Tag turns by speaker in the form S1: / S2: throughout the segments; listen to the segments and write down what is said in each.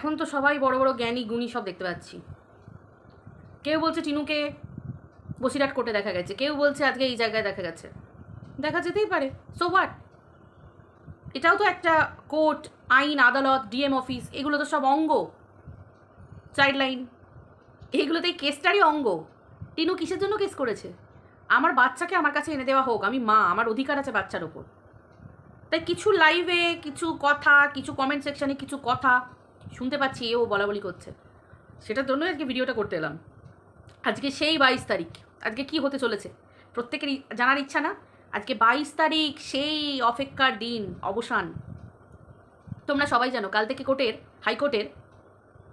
S1: এখন তো সবাই বড় বড় জ্ঞানী গুণী সব দেখতে পাচ্ছি। কেউ বলছে টিনুকে বসিরহাট কোর্টে দেখা গেছে, কেউ বলছে আজকে এই জায়গায় দেখা গেছে। দেখা যেতেই পারে সো হোয়াট এটাও তো একটা কোর্ট, আইন, আদালত ডিএম অফিস এগুলো তো সব অঙ্গ। চাইল্ড লাইন এইগুলোতে এই কেসটারই অঙ্গ। টিনু কিসের জন্য কেস করেছে? আমার বাচ্চাকে আমার কাছে এনে দেওয়া হোক, আমি মা, আমার অধিকার আছে বাচ্চার ওপর তাই কিছু লাইভে কিছু কথা, কিছু কমেন্ট সেকশানে কিছু কথা শুনতে পাচ্ছি এও বলা বলি করছে। সেটার জন্যই আজকে ভিডিওটা করতে এলাম। আজকে সেই বাইশ তারিখ। আজকে কি হতে চলেছে? প্রত্যেকেরই জানার ইচ্ছা না? আজকে বাইশ তারিখ, সেই অপেক্ষার দিন, অবসান। তোমরা সবাই জানো, কাল থেকে কোর্টের, হাইকোর্টের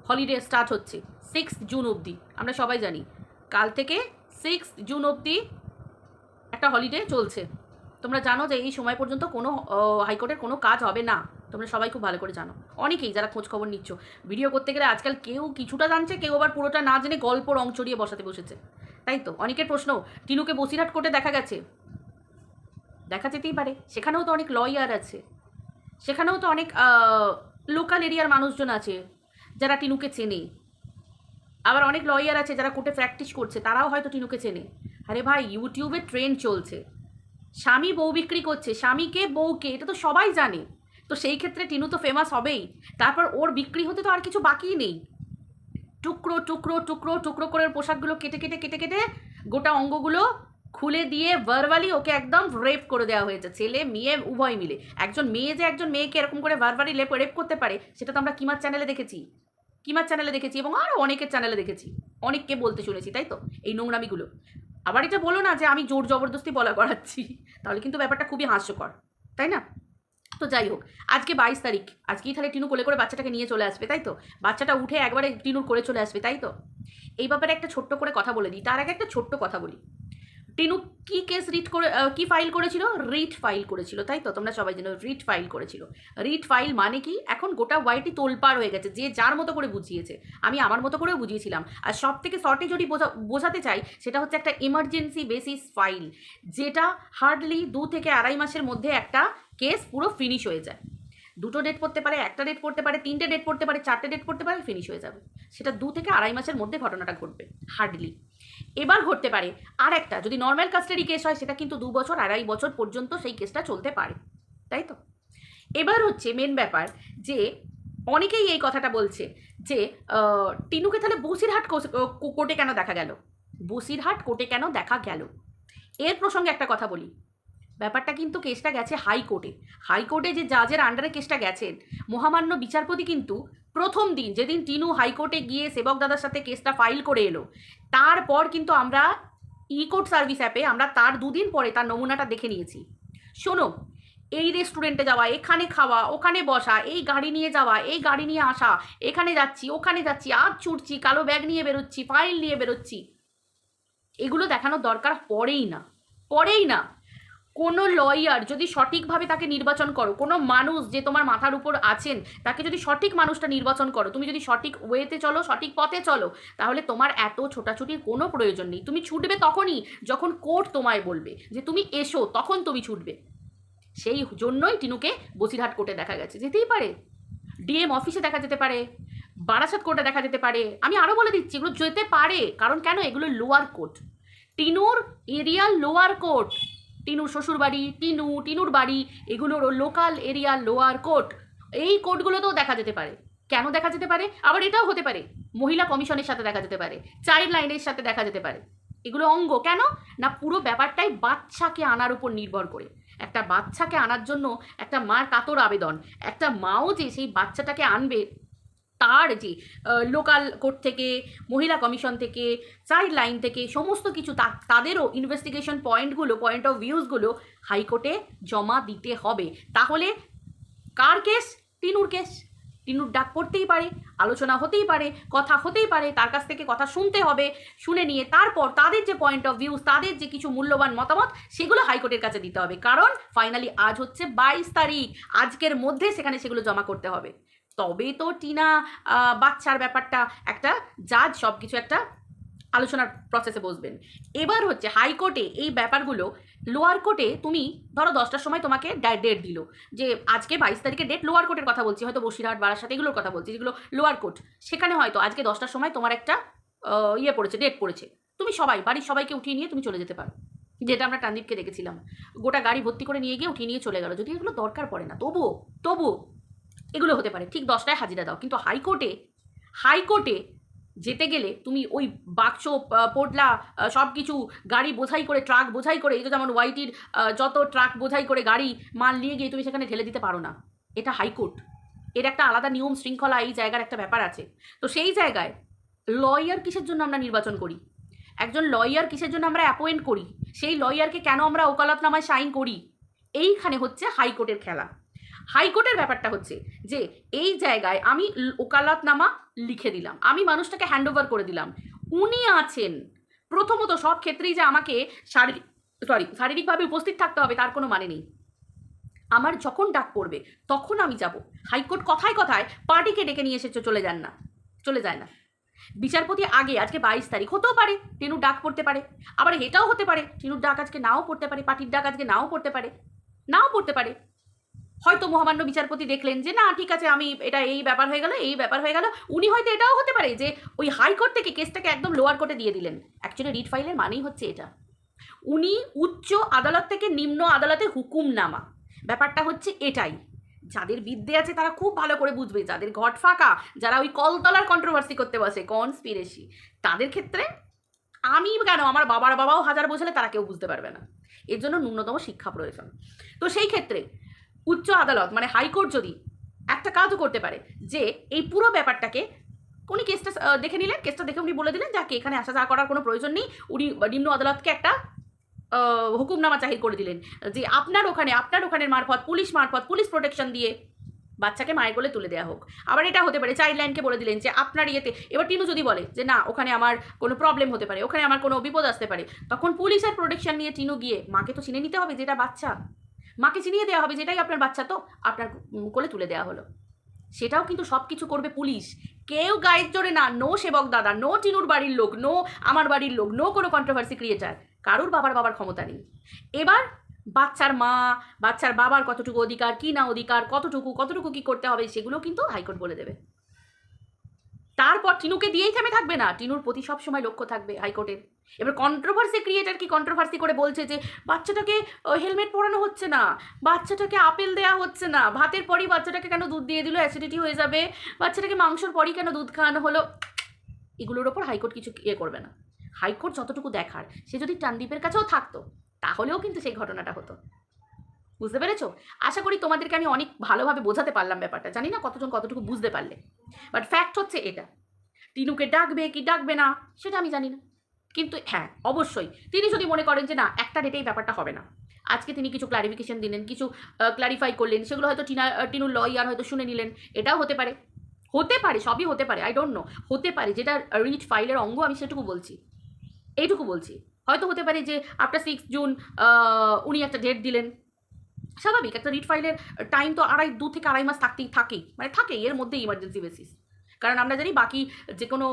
S1: হলিডে স্টার্ট হচ্ছে সিক্স জুন অবধি। আমরা সবাই জানি, কাল থেকে সিক্স জুন অবধি একটা হলিডে চলছে। তোমরা জানো যে এই সময় পর্যন্ত কোনো হাইকোর্টের কোনো কাজ হবে না। তোমরা সবাই খুব ভালো করে জানো। অনেকেই যারা খোঁজ খবর নিচ্ছ ভিডিও করতে গেলে আজকাল কেউ কিছুটা জানছে, কেউ আবার পুরোটা না জেনে গল্প রং চড়িয়ে বসাতে বসেছে। তাই তো? অনেকের প্রশ্ন, টিনুকে বসিরহাট কোর্টে দেখা গেছে? দেখা যেতেই পারে। সেখানেও তো অনেক লয়ার আছে। সেখানেও তো অনেক লোকাল এরিয়ার মানুষজন আছে, যারা টিনুকে চেনে। আবার অনেক লয়ার আছে যারা কোর্টে প্র্যাকটিস করছে, তারাও হয়তো টিনুকে চেনে। আরে ভাই ইউটিউবে ট্রেন্ড চলছে। স্বামী বউ বিক্রি করছে, স্বামীকে, বউকে, এটা তো সবাই জানে। তো সেই ক্ষেত্রে টিনু তো ফেমাস হবেই। তারপর ওর বিক্রি হতে তো আর কিছু বাকিই নেই। টুকরো টুকরো টুকরো টুকরো করে পোশাকগুলো কেটে কেটে কেটে কেটে গোটা অঙ্গগুলো খুলে দিয়ে ভার্বালি ওকে একদম রেপ করে দেওয়া হয়েছে। ছেলে, মেয়ে, উভয় মিলে। একজন মেয়ে যে একজন মেয়েকে এরকম করে ভার্বালি লেপ রেপ করতে পারে, সেটা তো আমরা কিমার চ্যানেলে দেখেছি। কিমার চ্যানেলে দেখেছি এবং আরও অনেকের চ্যানেলে দেখেছি। অনেককে বলতে শুনেছি, তাই তো? এই নোংরামিগুলো। আবার এটা বলো না যে আমি জোর জবরদস্তি বলা করাচ্ছি। তাহলে কিন্তু ব্যাপারটা খুবই হাস্যকর, তাই না? তো যাই হোক, আজকে বাইশ তারিখ। আজকেই তাহলে টিনু কোলে করে বাচ্চাটাকে নিয়ে চলে আসবে, তাই তো? বাচ্চাটা উঠে একবারে টিনুর করে চলে আসবে, তাই তো? এই ব্যাপারে একটা ছোট্ট করে কথা বলে দিই। তার আগে একটা ছোট্ট কথা বলি। টিনু কি কেস রিট করে কি ফাইল করেছিল? রিট ফাইল করেছিল, তাই তো? তোমরা সবাই জানো রিট ফাইল করেছিল। রিট ফাইল মানে কি? এখন গোটা ওয়াইটি তোলপাড় হয়ে গেছে, যে যার মতো করে বুঝিয়েছে। আমি আমার মতো করেও বুঝিয়েছিলাম। আর সব থেকে শর্টে যদি বোঝা, বোঝাতে চাই, সেটা হচ্ছে একটা এমার্জেন্সি বেসিস ফাইল যেটা হার্ডলি দু থেকে আড়াই মাসের মধ্যে একটা কেস পুরো ফিনিশ হয়ে যায়। দুটো ডেট পড়তে পারে, একটা ডেট পড়তে পারে, তিনটে ডেট পড়তে পারে, চারটে ডেট পড়তে পারে ফিনিশ হয়ে যাবে। সেটা দু থেকে আড়াই মাসের মধ্যে ঘটনাটা ঘটবে হার্ডলি এবার ঘটতে পারে। আর একটা, যদি নর্মাল কাস্টাডি কেস হয়, সেটা কিন্তু দু বছর, আড়াই বছর পর্যন্ত সেই কেসটা চলতে পারে। তাই তো? এবার হচ্ছে মেন ব্যাপার যে, অনেকেই এই কথাটা বলছে যে টিনুকে তাহলে বসিরহাট কোর্টে কেন দেখা গেল? বসিরহাট কোর্টে কেন দেখা গেল? এর প্রসঙ্গে একটা কথা বলি। ব্যাপারটা কিন্তু কেসটা গেছে হাইকোর্টে। হাইকোর্টে যে জাজের আন্ডারে কেসটা গেছেন, মহামান্য বিচারপতি কিন্তু প্রথম দিন যেদিন টিনু হাইকোর্টে গিয়ে সেবক দাদার সাথে কেসটা ফাইল করে এলো, তারপর কিন্তু আমরা ই কোর্ট সার্ভিস অ্যাপে আমরা তার দুদিন পরে তার নমুনাটা দেখে নিয়েছি। শোনো, এই রেস্টুরেন্টে যাওয়া, এখানে খাওয়া, ওখানে বসা, এই গাড়ি নিয়ে যাওয়া, এই গাড়ি নিয়ে আসা, এখানে যাচ্ছি, ওখানে যাচ্ছি, আজ ছুটছি, কালো ব্যাগ নিয়ে বেরোচ্ছি ফাইল নিয়ে বেরোচ্ছি। এগুলো দেখানোর দরকার পড়েই না পড়েই না। কোনো লয়ার যদি সঠিকভাবে তাকে নির্বাচন করো, কোনো মানুষ যে তোমার মাথার উপর আছেন, তাকে যদি সঠিক মানুষটা নির্বাচন করো, তুমি যদি সঠিক ওয়েতে চলো, সঠিক পথে চলো, তাহলে তোমার এত ছোটাছুটির কোনো প্রয়োজন নেই। তুমি ছুটবে তখনই যখন কোর্ট তোমায় বলবে যে তুমি এসো, তখন তুমি ছুটবে। সেই জন্যই টিনুকে বসিরহাট কোর্টে দেখা গেছে। যেতেই পারে। ডিএম অফিসে দেখা যেতে পারে। বারাসাত কোর্টে দেখা যেতে পারে। আমি আরও বলে দিচ্ছি, এগুলো যেতে পারে। কারণ কেন? এগুলো লোয়ার কোর্ট টিনুর এরিয়া লোয়ার কোর্ট টিনুর শ্বশুরবাড়ি, টিনু টিনুর বাড়ি, এগুলোর লোকাল এরিয়া লোয়ার কোর্ট এই কোর্টগুলোতেও দেখা যেতে পারে। কেন দেখা যেতে পারে? আবার এটাও হতে পারে। মহিলা কমিশনের সাথে দেখা যেতে পারে। চাইল্ড লাইনের সাথে দেখা যেতে পারে। এগুলো অঙ্গ। কেন? না, পুরো ব্যাপারটাই বাচ্চাকে আনার উপর নির্ভর করে। একটা বাচ্চাকে আনার জন্য একটা মার কাতর আবেদন। একটা মাও যে সেই বাচ্চাটাকে আনবে তার যে লোকাল কোর্ট থেকে, মহিলা কমিশন থেকে চাইল্ড লাইন থেকে সমস্ত কিছু তাদেরও ইনভেস্টিগেশন পয়েন্টগুলো পয়েন্ট অফ ভিউজগুলো হাইকোর্টে জমা দিতে হবে। তাহলে কার কেস টিনুর কেস টিনুর ডাক পড়তেই পারে, আলোচনা হতেই পারে, কথা হতেই পারে, তার কাছ থেকে কথা শুনতে হবে, শুনে নিয়ে তারপর তাদের যে পয়েন্ট অফ ভিউজ তাদের যে কিছু মূল্যবান মতামত, সেগুলো হাইকোর্টের কাছে দিতে হবে। কারণ ফাইনালি আজ হচ্ছে বাইশ তারিখ, আজকের মধ্যে সেখানে সেগুলো জমা করতে হবে। তবে তো টিনা বাচ্চার ব্যাপারটা একটা জাজ সব কিছু একটা আলোচনার প্রসেসে বসবেন। এবার হচ্ছে হাইকোর্টে এই ব্যাপারগুলো লোয়ার কোর্টে তুমি ধরো দশটার সময় তোমাকে ডেট দিল যে আজকে বাইশ তারিখে ডেট লোয়ার কোর্টের কথা বলছি, হয়তো বসিরহাট, বারাসাত এগুলোর কথা বলছি, যেগুলো লোয়ার কোর্ট সেখানে হয়তো আজকে দশটার সময় তোমার একটা ইয়ে পড়েছে ডেট পড়েছে। তুমি সবাই, বাড়ির সবাইকে উঠিয়ে নিয়ে তুমি চলে যেতে পারো। যেটা আমরা টানদীপকে দেখেছিলাম। গোটা গাড়ি ভর্তি করে নিয়ে গিয়ে উঠিয়ে নিয়ে চলে গেল। যদি এগুলো দরকার পড়ে না, তবুও তবুও এগুলো হতে পারে। ঠিক দশটায় হাজিরা দাও। কিন্তু হাইকোর্টে হাইকোর্টে যেতে গেলে তুমি ওই বাক্স পোটলা সব কিছু গাড়ি বোঝাই করে, ট্রাক বোঝাই করে, এই যে যেমন ওয়াইটির যত ট্রাক বোঝাই করে গাড়ি, মাল নিয়ে গিয়ে তুমি সেখানে ঢেলে দিতে পারো না। এটা হাইকোর্ট। এর একটা আলাদা নিয়ম শৃঙ্খলা এই জায়গার একটা ব্যাপার আছে। তো সেই জায়গায় লয়ার কিসের জন্য আমরা নির্বাচন করি? একজন লয়ার কিসের জন্য আমরা অ্যাপয়েন্ট করি? সেই লয়ারকে কেন আমরা ওকালতনামায় সাইন করি? এইখানে হচ্ছে হাইকোর্টের খেলা। হাইকোর্টের ব্যাপারটা হচ্ছে যে এই জায়গায় আমি ওকালাতনামা লিখে দিলাম, আমি মানুষটাকে হ্যান্ড ওভার করে দিলাম। উনি আছেন, প্রথমত সব ক্ষেত্রেই যে আমাকে শারীরিক সরি শারীরিকভাবে উপস্থিত থাকতে হবে তার কোনো মানে নেই। আমার যখন ডাক পড়বে, তখন আমি যাব। হাইকোর্ট কথায় কথায় পার্টিকে ডেকে নিয়ে এসেছে চলে যান না, চলে যায় না। বিচারপতি আগে, আজকে বাইশ তারিখ, হতেও পারে টিনুর ডাক পড়তে পারে, আবার এটাও হতে পারে টিনুর ডাক আজকে নাও পড়তে পারে, পার্টির ডাক আজকে নাও পড়তে পারে, নাও পড়তে পারে। হয়তো মহামান্য বিচারপতি দেখলেন যে, না, ঠিক আছে, আমি এটা এই ব্যাপার হয়ে গেল, এই ব্যাপার হয়ে গেল। উনি হয়তো এটাও হতে পারে যে, ওই হাইকোর্ট থেকে কেসটাকে একদম লোয়ার কোর্টে দিয়ে দিলেন। অ্যাকচুয়ালি রিট ফাইলের মানেই হচ্ছে এটা। উনি উচ্চ আদালত থেকে নিম্ন আদালতে হুকুমনামা। ব্যাপারটা হচ্ছে এটাই। যাদের বিদ্যে আছে, তারা খুব ভালো করে বুঝবে। যাদের ঘট ফাঁকা, যারা ওই কলতলার কন্ট্রোভার্সি করতে বসে কনস্পিরেসি তাদের ক্ষেত্রে আমি কেন, আমার বাবার বাবাও হাজার বোঝালে তারা কেউ বুঝতে পারবে না। এর জন্য ন্যূনতম শিক্ষা প্রয়োজন। তো সেই ক্ষেত্রে উচ্চ আদালত মানে হাইকোর্ট যদি একটা কাজও করতে পারে যে এই পুরো ব্যাপারটাকে, উনি কেসটা দেখে নিলেন কেসটা দেখে উনি বলে দিলেন, যাকে, এখানে আসা যাওয়া করার কোনো প্রয়োজন নেই। উনি নিম্ন আদালতকে একটা হুকুমনামা জাহির করে দিলেন যে আপনার ওখানে, আপনার ওখানের মারফত, পুলিশ মারফত, পুলিশ প্রোটেকশন দিয়ে বাচ্চাকে মায়ের কোলে তুলে দেওয়া হোক। আবার এটা হতে পারে চাইল্ড লাইনকে বলে দিলেন যে আপনার ইয়েতে, এবার টিনু যদি বলে যে না, ওখানে আমার কোনো প্রবলেম হতে পারে, ওখানে আমার কোনো বিপদ আসতে পারে, তখন পুলিশের প্রোটেকশন নিয়ে টিনু গিয়ে মাকে তো চিনে নিতে হবে যেটা বাচ্চা। মাকে চিনিয়ে দেওয়া হবে যেটাই আপনার বাচ্চা, তো আপনার কোলে তুলে দেওয়া হলো। সেটাও কিন্তু সব কিছু করবে পুলিশ। কেউ গায়ের জোরে না নো সেবক দাদা নো টিনুর বাড়ির লোক নো আমার বাড়ির লোক নো কোনো কন্ট্রোভার্সি ক্রিয়েটার কারুর বাবার বাবার ক্ষমতা নেই। এবার বাচ্চার মা, বাচ্চার বাবার কতটুকু অধিকার, কি না অধিকার, কতটুকু কতটুকু কি করতে হবে, সেগুলো কিন্তু হাইকোর্ট বলে দেবে। তারপর টিনুকে দিয়েই থেমে থাকবে না। টিনুর প্রতি সব সময় লক্ষ্য থাকবে হাইকোর্টের। এবার কন্ট্রোভার্সি ক্রিয়েটার কি কন্ট্রোভার্সি করে বলছে যে, বাচ্চাটাকে হেলমেট পরানো হচ্ছে না, বাচ্চাটাকে আপেল দেওয়া হচ্ছে না, ভাতের পরই বাচ্চাটাকে কেন দুধ দিয়ে দিল অ্যাসিডিটি হয়ে যাবে, বাচ্চাটাকে মাংসর পরই কেন দুধ খাওয়ানো হলো? এগুলোর ওপর হাইকোর্ট কিছু ইয়ে করবে না। হাইকোর্ট যতটুকু দেখার, সে যদি টানদীপের কাছেও থাকতো, তাহলেও কিন্তু সেই ঘটনাটা হতো। বুঝতে পেরেছ? আশা করি তোমাদেরকে আমি অনেক ভালোভাবে বোঝাতে পারলাম ব্যাপারটা। জানি না কতজন কতটুকু বুঝতে পারলে। বাট ফ্যাক্ট হচ্ছে এটা। টিনুকে ডাকবে কি ডাকবে না, সেটা আমি জানি না। কিন্তু হ্যাঁ অবশ্যই। তিনি যদি মনে করেন যে না, একটা ডেটেই ব্যাপারটা হবে না। আজকে তিনি কিছু ক্লারিফিকেশন দিলেন, কিছু ক্লারিফাই করলেন। সেগুলো হয়তো টিনা টিনুর লয়ার হয়তো শুনে নিলেন। এটাও হতে পারে। হতে পারে, সবই হতে পারে আই ডোন্ট নো হতে পারে, যেটা রিচ ফাইলের অঙ্গ, আমি সেটুকু বলছি। এইটুকু বলছি। হয়তো হতে পারে যে আফটার সিক্স জুন উনি একটা ডেট দিলেন। স্বাভাবিক, একটা রিট ফাইলের টাইম তো আড়াই, দু থেকে আড়াই মাস থাকতেই থাকেই। মানে থাকেই, এর মধ্যে ইমার্জেন্সি বেসিস কারণ আমরা জানি বাকি যে কোনো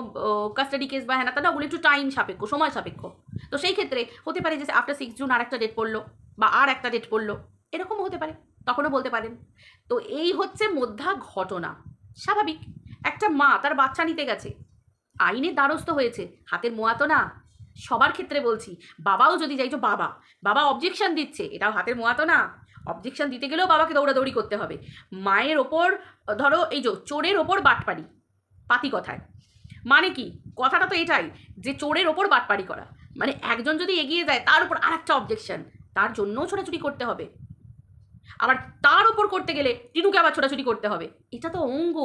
S1: কাস্টাডি কেস বা হ্যানা তা ওগুলো একটু টাইম সাপেক্ষ, সময় সাপেক্ষ। তো সেই ক্ষেত্রে হতে পারে যে আফটার সিক্স জুন আর একটা ডেট পড়ল, বা আর একটা ডেট পড়ল, এরকমও হতে পারে, তখনও বলতে পারেন। তো এই হচ্ছে মধ্যা ঘটনা। স্বাভাবিক, একটা মা তার বাচ্চা নিতে গেছে আইনের দ্বারস্থ হয়েছে, হাতের মোয়া তো না। সবার ক্ষেত্রে বলছি, বাবাও যদি যাই তো বাবা বাবা অবজেকশন দিচ্ছে, এটাও হাতের মোয়া তো না। অবজেকশন দিতে গেলেও বাবাকে দৌড়াদৌড়ি করতে হবে। মায়ের ওপর, ধরো এই যে চোরের ওপর বাটপাড়ি, পাতি কথায়। মানে কি? কথাটা তো এটাই যে চোরের ওপর বাটপাড়ি করা। মানে একজন যদি এগিয়ে যায়, তার উপর আরেকটা অবজেকশন তার জন্যও ছোটাছুটি করতে হবে। আবার তার উপর করতে গেলে টিনুকে আবার ছোটাছুটি করতে হবে। এটা তো অঙ্গ।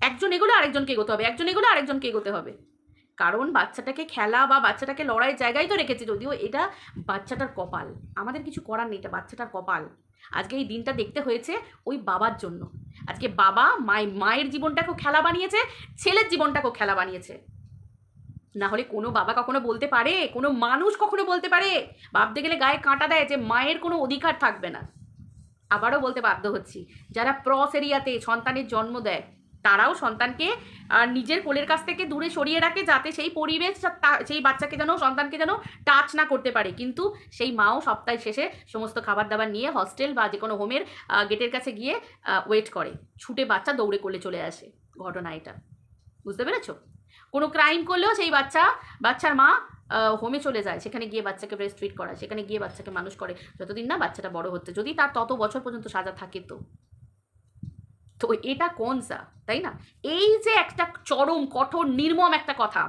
S1: একজন এগোলে আরেকজনকে এগোতে হবে, একজন এগোলে আরেকজনকে এগোতে হবে। কারণ বাচ্চাটাকে খেলা বা বাচ্চাটাকে লড়াইয়ের জায়গায় তো রেখেছে, যদিও এটা বাচ্চাটার কপাল। আমাদের কিছু করার নেই, এটা বাচ্চাটার কপাল। আজকে এই দিনটা দেখতে হয়েছে ওই বাবার জন্য। আজকে বাবা মায় মায়ের জীবনটাকেও খেলা বানিয়েছে, ছেলের জীবনটাকেও খেলা বানিয়েছে। না হলে কোনো বাবা কখনো বলতে পারে, কোনো মানুষ কখনো বলতে পারে ভাবতে গেলে গায়ে কাঁটা দেয় যে মায়ের কোনো অধিকার থাকবে না। আবারও বলতে বাধ্য হচ্ছি, যারা প্রস এরিয়াতে সন্তানের জন্ম দেয় তারাও সন্তানকে নিজের কোলের কাছ থেকে দূরে সরিয়ে রাখে যাতে সেই পরিবেশ সেই বাচ্চাকে যেন, সন্তানকে যেন টাচ না করতে পারে। কিন্তু সেই মাও সপ্তাহের শেষে সমস্ত খাবার দাবার নিয়ে হস্টেল বা যে কোনো হোমের গেটের কাছে গিয়ে ওয়েট করে। ছুটে বাচ্চা দৌড়ে কোলে চলে আসে ঘটনা এটা। বুঝতে পেরেছ? কোনো ক্রাইম করলেও সেই বাচ্চা, বাচ্চার মা হোমে চলে যায়। সেখানে গিয়ে বাচ্চাকে ব্রেস্ট ফিট করা সেখানে গিয়ে বাচ্চাকে মানুষ করে। যতদিন না বাচ্চাটা বড় হচ্ছে। যদি তার তত বছর পর্যন্ত সাজা থাকে তো। তো এটা কোন সা তাই না? এই যে একটা চরম, কঠোর, নির্মম একটা কথা,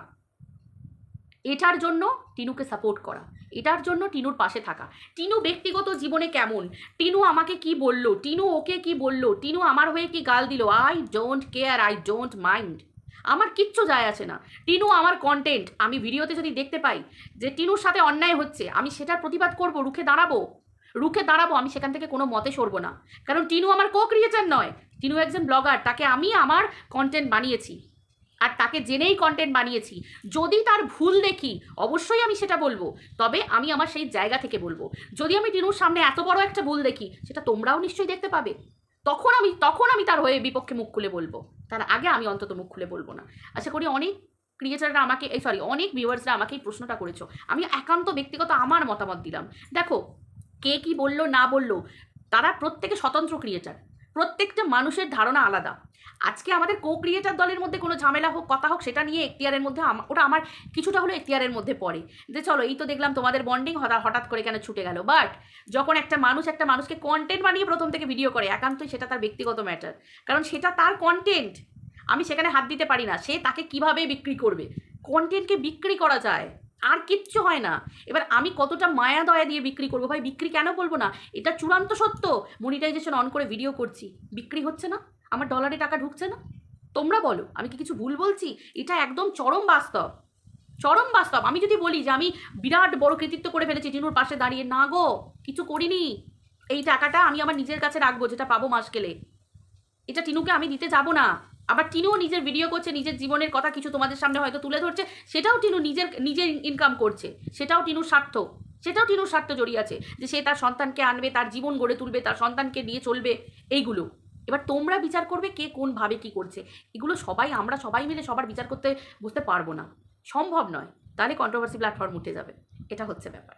S1: এটার জন্য টিনুকে সাপোর্ট করা, এটার জন্য টিনুর পাশে থাকা। টিনু ব্যক্তিগত জীবনে কেমন? টিনু আমাকে কি বলল? টিনু ওকে কি বলল? টিনু আমার হয়ে কি গাল দিল? I don't care I don't mind আমার কিচ্ছু যায় আসে না। টিনু আমার কন্টেন্ট আমি ভিডিওতে যদি দেখতে পাই যে টিনুর সাথে অন্যায় হচ্ছে, আমি সেটার প্রতিবাদ করব, রুখে দাঁড়াবো। রুখে দাঁড়াবো, আমি সেখান থেকে কোনো মতে সরবো না। কারণ টিনু আমার কো ক্রিয়েটার নয়। টিনু একজন ব্লগার, তাকে আমি আমার কন্টেন্ট বানিয়েছি। আর তাকে জেনেই কন্টেন্ট বানিয়েছি। যদি তার ভুল দেখি, অবশ্যই আমি সেটা বলব। তবে আমি আমার সেই জায়গা থেকে বলব। যদি আমি টিনুর সামনে এত বড় একটা ভুল দেখি, সেটা তোমরাও নিশ্চয়ই দেখতে পাবে। তখন আমি তখন আমি তার হয়ে বিপক্ষে মুখ খুলে বলব। তার আগে আমি অন্তত মুখ খুলে বলব না। আশা করি অনেক ক্রিয়েটাররা আমাকে, এই সরি অনেক ভিউয়ার্সরা আমাকে এই প্রশ্নটা করেছ। আমি একান্ত ব্যক্তিগত আমার মতামত দিলাম। দেখো, কে কি বলল, না বলল, তারা প্রত্যেকে স্বতন্ত্র ক্রিয়েটার প্রত্যেকটা মানুষের ধারণা আলাদা। আজকে আমাদের কো ক্রিয়েটার দলের মধ্যে কোনো ঝামেলা হোক, কথা হোক, সেটা নিয়ে এখতিয়ারের মধ্যে ওটা আমার কিছুটা হলো এখতিয়ারের মধ্যে পড়ে। যে চলো, এই তো দেখলাম তোমাদের বন্ডিং হঠাৎ করে কেন ছুটে গেল। বাট যখন একটা মানুষ একটা মানুষকে কন্টেন্ট বানিয়ে প্রথম থেকে ভিডিও করে, একান্তই সেটা তার ব্যক্তিগত ম্যাটার কারণ সেটা তার কন্টেন্ট আমি সেখানে হাত দিতে পারি না। সে তাকে কীভাবে বিক্রি করবে? কন্টেন্টকে বিক্রি করা যায়? আর কিচ্ছু হয় না। এবার আমি কতটা মায়া দয়া দিয়ে বিক্রি করব? ভাই, বিক্রি কেন বলব না? এটা চূড়ান্ত সত্য। মনিটাইজেশন অন করে ভিডিও করছি। বিক্রি হচ্ছে না? আমার ডলারে টাকা ঢুকছে না? তোমরা বলো, আমি কি কিছু ভুল বলছি? এটা একদম চরম বাস্তব। চরম বাস্তব। আমি যদি বলি যে আমি বিরাট বড় কৃতিত্ব করে ফেলেছি টিনুর পাশে দাঁড়িয়ে, না গো, কিছু করিনি। এই টাকাটা আমি আমার নিজের কাছে রাখব, যেটা পাবো মাস গেলে। এটা টিনুকে আমি দিতে যাব না। আবার টিনুও নিজের ভিডিও করছে, নিজের জীবনের কথা কিছু তোমাদের সামনে হয়তো তুলে ধরছে, সেটাও টিনু নিজের নিজের ইনকাম করছে, সেটাও টিনুর স্বার্থ, সেটাও টিনুর স্বার্থ জড়িয়ে আছে, যে সে তার সন্তানকে আনবে, তার জীবন গড়ে তুলবে, তার সন্তানকে নিয়ে চলবে, এইগুলো। এবার তোমরা বিচার করবে কে কোন ভাবে কি করছে। এগুলো সবাই, আমরা সবাই মিলে সবার বিচার করতে বুঝতে পারব না। সম্ভব নয়। তাহলে কন্ট্রোভার্সি প্ল্যাটফর্ম উঠে যাবে। এটা হচ্ছে ব্যাপার।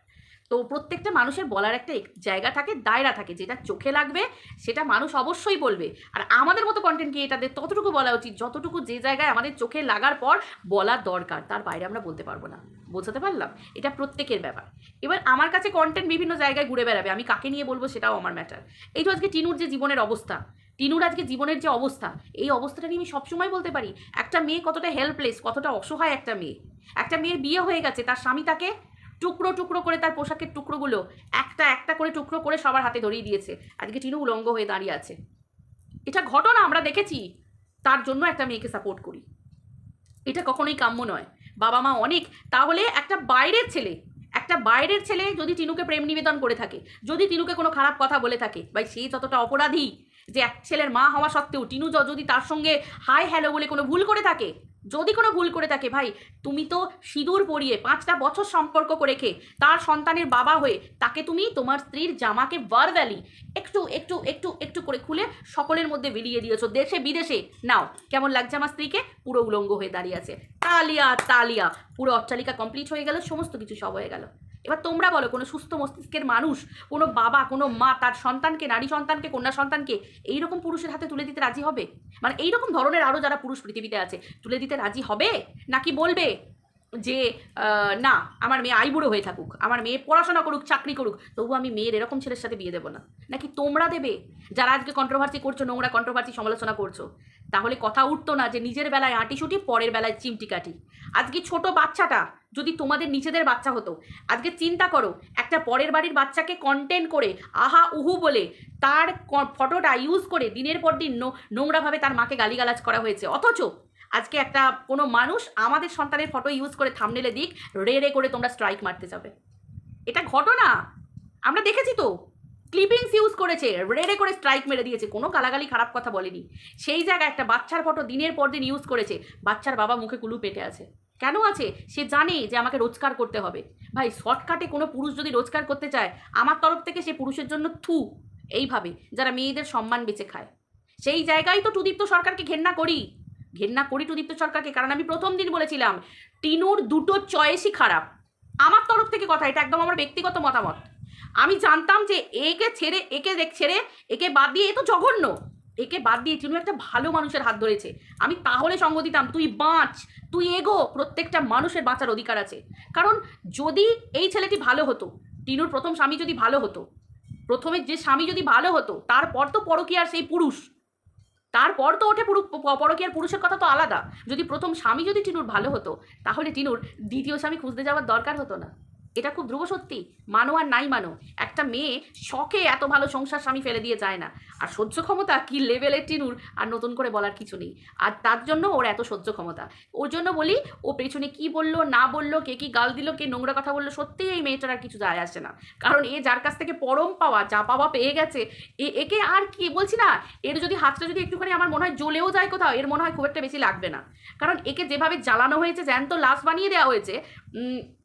S1: তো প্রত্যেকটা মানুষের বলার একটা এক- জায়গা থাকে, দায়রা থাকে। যেটা চোখে লাগবে, সেটা মানুষ অবশ্যই বলবে। আর আমাদের মতো কন্টেন্ট ক্রিয়েটারদের ততটুকু বলা উচিত, যতটুকু যে জায়গায় আমাদের চোখে লাগার পর বলা দরকার, তার বাইরে আমরা বলতে পারব না। বোঝাতে পারলাম? এটা প্রত্যেকের ব্যাপার। এবার আমার কাছে কন্টেন্ট বিভিন্ন জায়গায় ঘুরে বেড়াবে, আমি কাকে নিয়ে বলব সেটাও আমার ম্যাটার এই তো আজকে টিনুর যে জীবনের অবস্থা, টিনুর আজকে জীবনের যে অবস্থা, এই অবস্থাটা নিয়ে আমি সবসময় বলতে পারি, একটা মেয়ে কতটা হেল্পলেস কতটা অসহায় একটা মেয়ে। একটা মেয়ের বিয়ে হয়ে গেছে, তার স্বামী তাকে টুকরো টুকরো করে তার পোশাকের টুকরোগুলো, একটা একটা করে টুকরো করে সবার হাতে ধরিয়ে দিয়েছে। আজকে টিনু উলঙ্গ হয়ে দাঁড়িয়ে আছে। এটা ঘটনা আমরা দেখেছি। তার জন্য একটা মেয়েকে সাপোর্ট করি। এটা কখনোই কাম্য নয়। বাবা মা অনেক। তাহলে একটা বাইরের ছেলে, একটা বাইরের ছেলে যদি টিনুকে প্রেম নিবেদন করে থাকে, যদি টিনুকে কোনো খারাপ কথা বলে থাকে, ভাই সে যতটা অপরাধী যে এক ছেলের মা হওয়া সত্ত্বেও টিনু যদি তার সঙ্গে হাই হ্যালো বলে কোনো ভুল করে থাকে যদি কোনো ভুল করে থাকে, ভাই, তুমি তো সিঁদুর পরিয়ে পাঁচটা বছর সম্পর্ক করে রেখে তার সন্তানের বাবা হয়ে তাকে তুমি তোমার স্ত্রীর জামাকে বার ভ্যালি একটু একটু একটু একটু করে খুলে সকলের মধ্যে বিলিয়ে দিয়েছ। দেশে, বিদেশে। নাও, কেমন লাগছে আমার স্ত্রীকে? পুরো উলঙ্গ হয়ে দাঁড়িয়ে আছে। তালিয়া তালিয়া। পুরো অট্টালিকা কমপ্লিট হয়ে গেল, সমস্ত কিছু সব হয়ে গেল। এবার তোমরা বলো, কোনো সুস্থ মস্তিষ্কের মানুষ, কোনো বাবা, কোনো মা, তার সন্তানকে, নারী সন্তানকে, কন্যা সন্তানকে এইরকম পুরুষের হাতে তুলে দিতে রাজি হবে? মানে এইরকম ধরনের আরও যারা পুরুষ পৃথিবীতে আছে, তুলে দিতে রাজি হবে? নাকি বলবে যে না, আমার মেয়ে আইবুড়ো হয়ে থাকুক, আমার মেয়ে পড়াশোনা করুক, চাকরি করুক তবু আমি মেয়ের এরকম ছেলের সাথে বিয়ে দেবো না। নাকি তোমরা দেবে? যারা আজকে কন্ট্রোভার্সি করছ, নোংরা কন্ট্রোভার্সি সমালোচনা করছ, তাহলে কথা উঠতো না যে নিজের বেলায় আঁটিসুটি, পরের বেলায় চিমটি কাটি আজকে ছোট বাচ্চাটা যদি তোমাদের নিজেদের বাচ্চা হতো, আজকে চিন্তা করো, একটা পরের বাড়ির বাচ্চাকে কন্টেন্ট করে, আহা, উহু বলে তার ফটোটা ইউজ করে দিনের পর দিন নোংরাভাবে তার মাকে গালিগালাজ করা হয়েছে। অথচ আজকে একটা কোনো মানুষ আমাদের সন্তানের ফটো ইউজ করে থামনেলে দিক, রে রে করে তোমরা স্ট্রাইক মারতে যাবে। এটা ঘটনা। আমরা দেখেছি তো। ক্লিপিংস ইউজ করেছে, রে রে করে স্ট্রাইক মেরে দিয়েছে। কোনো গালাগালি খারাপ কথা বলেনি। সেই জায়গায় একটা বাচ্চার ফটো দিনের পর দিন ইউজ করেছে। বাচ্চার বাবা মুখে কুলু পেটে আছে। কেন আছে? সে জানে যে আমাকে রোজগার করতে হবে। ভাই শর্টকাটে কোনো পুরুষ যদি রোজগার করতে চায়, আমার তরফ থেকে সে পুরুষের জন্য থু। এইভাবে যারা মেয়েদের সম্মান বেঁচে খায়। সেই জায়গায় তো টুদীপ্ত সরকারকে ঘেন্না করি। ঘেন্না করি টুদীপ্ত সরকারকে, কারণ আমি প্রথম দিন বলেছিলাম, টিনুর দুটো চয়েসই খারাপ। আমার তরফ থেকে কথা, এটা একদম আমার ব্যক্তিগত মতামত। আমি জানতাম যে একে ছেড়ে, একে দেখ, ছেড়ে, একে বাদ দিয়ে, এ তো জঘন্য। একে বাদ দিয়ে টিনু একটা ভালো মানুষের হাত ধরেছে। আমি তাহলে সঙ্গ দিতাম, তুই বাঁচ, তুই এগো, প্রত্যেকটা মানুষের বাঁচার অধিকার আছে। কারণ যদি এই ছেলেটি ভালো হতো, টিনুর প্রথম স্বামী যদি ভালো হতো, প্রথমে যে স্বামী যদি ভালো হতো, তারপর তো পরকীয়ার সেই পুরুষ। তারপর তো ওঠে পুরু পরকীয়ার পুরুষের কথা তো আলাদা। যদি প্রথম স্বামী যদি টিনুর ভালো হতো, তাহলে টিনুর দ্বিতীয় স্বামী খুঁজতে যাওয়ার দরকার হতো না। এটা খুব ধ্রুব সত্যি। মানো আর নাই মানো। একটা মেয়ে শখে এত ভালো সংসার স্বামী ফেলে দিয়ে যায় না। আর সহ্য ক্ষমতা কি লেভেলের টিনুর? আর নতুন করে বলার কিছু নেই। আর তার জন্য ওর এত সহ্য ক্ষমতা। ওর জন্য বলি, ও পেছনে কি বলল, না বলল, কে কি গাল দিল, কে নোংরা কথা বলল, সত্যি এই মেয়েটার আর কিছু যায় আসে না। কারণ এ যার কাছ থেকে পরম পাওয়া, যা পাওয়া পেয়ে গেছে, এ, একে আর কি বলছি না, এর যদি হাতটা যদি একটুখানি আমার মনে হয় জ্বলেও যায় কোথাও, এর মনে হয় খুব একটা বেশি লাগবে না। কারণ একে যেভাবে জ্বালানো হয়েছে, জ্যান্ত লাশ বানিয়ে দেওয়া হয়েছে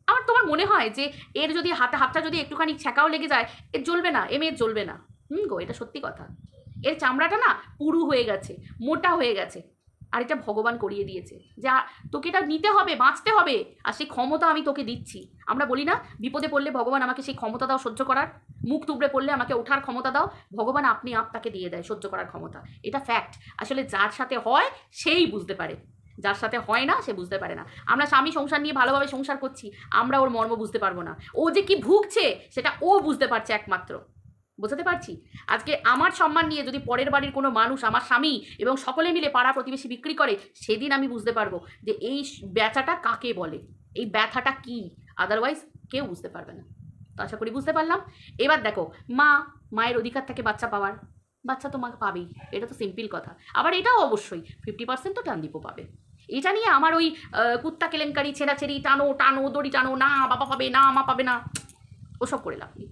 S1: আমার তোমার মনে হয় যে এর যদি হাতে, হাতটা যদি একটুখানি ছ্যাঁকাও লেগে যায় এর জ্বলবে না, এ মেয়ের জ্বলবে না। হুম গো, এটা সত্যি কথা। এর চামড়াটা না পুরু হয়ে গেছে, মোটা হয়ে গেছে, আর এটা ভগবান করিয়ে দিয়েছে। যা তোকে এটা নিতে হবে, বাঁচতে হবে, আর সেই ক্ষমতা আমি তোকে দিচ্ছি। আমরা বলি না, বিপদে পড়লে ভগবান আমাকে সেই ক্ষমতা দাও সহ্য করার, মুখ তুবড়ে পড়লে আমাকে ওঠার ক্ষমতা দাও, ভগবান আপনি আপ তাকে দিয়ে দেয় সহ্য করার ক্ষমতা। এটা ফ্যাক্ট আসলে যার সাথে হয়, সেই বুঝতে পারে। যার সাথে হয় না, সে বুঝতে পারে না। আমরা স্বামী সংসার নিয়ে ভালোভাবে সংসার করছি, আমরা ওর মর্ম বুঝতে পারব না। ও যে কি ভুগছে, সেটা ও বুঝতে পারছে একমাত্র। বোঝাতে পারছি? আজকে আমার সম্মান নিয়ে যদি পরের বাড়ির কোনো মানুষ, আমার স্বামী এবং সকলে মিলে পাড়া প্রতিবেশী বিক্রি করে, সেদিন আমি বুঝতে পারব যে এই ব্যথাটা কাকে বলে? এই ব্যথাটা কি? আদারওয়াইজ কেউ বুঝতে পারবে না। তো আশা করি বুঝতে পারলাম। এবার দেখো, মা মায়ের অধিকার থাকে বাচ্চা পাওয়ার, বাচ্চা তো মাকে পাবেই। এটা তো সিম্পল কথা। আবার এটাও অবশ্যই ফিফটি পার্সেন্ট তো টানদীপও পাবে। এটা নিয়ে আমার ওই কুত্তা কেলেঙ্কারি, ছেঁড়াছেড়ি, টানো টানো, দড়ি টানো, না, বাবা পাবে, না, মা পাবে না, ওসব করে লাভ নেই।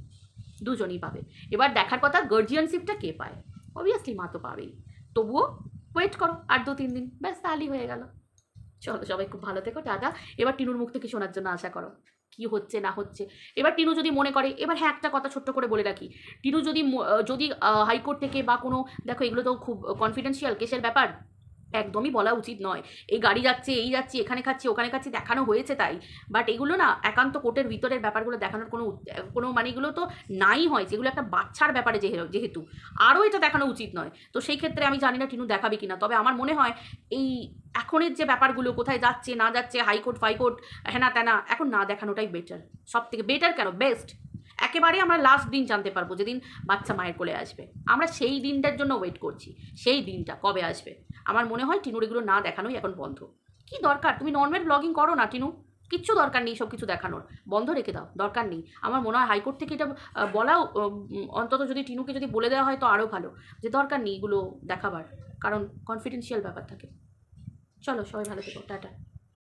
S1: দুজনই পাবে। এবার দেখার কথা গার্জিয়ানশিপটা কে পায়? অবভিয়াসলি মা তো পাবেই। তবুও ওয়েট করো, আর দু, তিন দিন। ব্যাস, তাহলেই হয়ে গেল। চলো সবাই খুব ভালো থেকো, টাটা। এবার টিনুর মুখ থেকে শোনার জন্য আশা করো। কি হচ্ছে, না হচ্ছে? এবার টিনু যদি মনে করে, এবার হ্যাঁ একটা কথা ছোট্ট করে বলে রাখি। টিনু যদি যদি হাইকোর্ট থেকে বা কোনো, দেখো এগুলো তো খুব কনফিডেন্সিয়াল কেসের ব্যাপার। একদমই বলা উচিত নয়। এই গাড়ি যাচ্ছে, এই যাচ্ছে, এখানে খাচ্ছি, ওখানে খাচ্ছি, দেখানো হয়েছে তাই। বাট এগুলো না একান্ত কোর্টের ভিতরের ব্যাপারগুলো দেখানোর কোনো কোনো মানে এগুলো তো নাই হয়। যেগুলো একটা বাচ্চার ব্যাপারে যেহে- যেহেতু। আরও এটা দেখানো উচিত নয়। তো সেই ক্ষেত্রে আমি জানি না টিনু দেখাবে কিনা। তবে আমার মনে হয় এই এখনের যে ব্যাপারগুলো, কোথায় যাচ্ছে, না যাচ্ছে হাইকোর্ট ফাইকোর্ট হ্যানা ত্যানা এখন না দেখানোটাই বেটার সব থেকে বেটার কেন? বেস্ট একেবারে আমরা লাস্ট দিন জানতে পারব যেদিন বাচ্চা মায়ের কোলে আসবে। আমরা সেই দিনটার জন্য ওয়েট করছি। সেই দিনটা কবে আসবে? আমার মনে হয় টিনুর এগুলো না দেখানোই এখন বন্ধ। কি দরকার? তুমি নর্মাল ব্লগিং করো না, টিনু। কিচ্ছু দরকার নেই সব কিছু দেখানোর। বন্ধ রেখে দাও, দরকার নেই। আমার মনে হয় হাইকোর্ট থেকে এটা বলাও অন্তত যদি টিনুকে যদি বলে দেওয়া হয় তো আরও ভালো। যে দরকার নেই এগুলো দেখাবার, কারণ কনফিডেন্সিয়াল ব্যাপার থাকে। চলো সবাই ভালো থেকো, টাটা।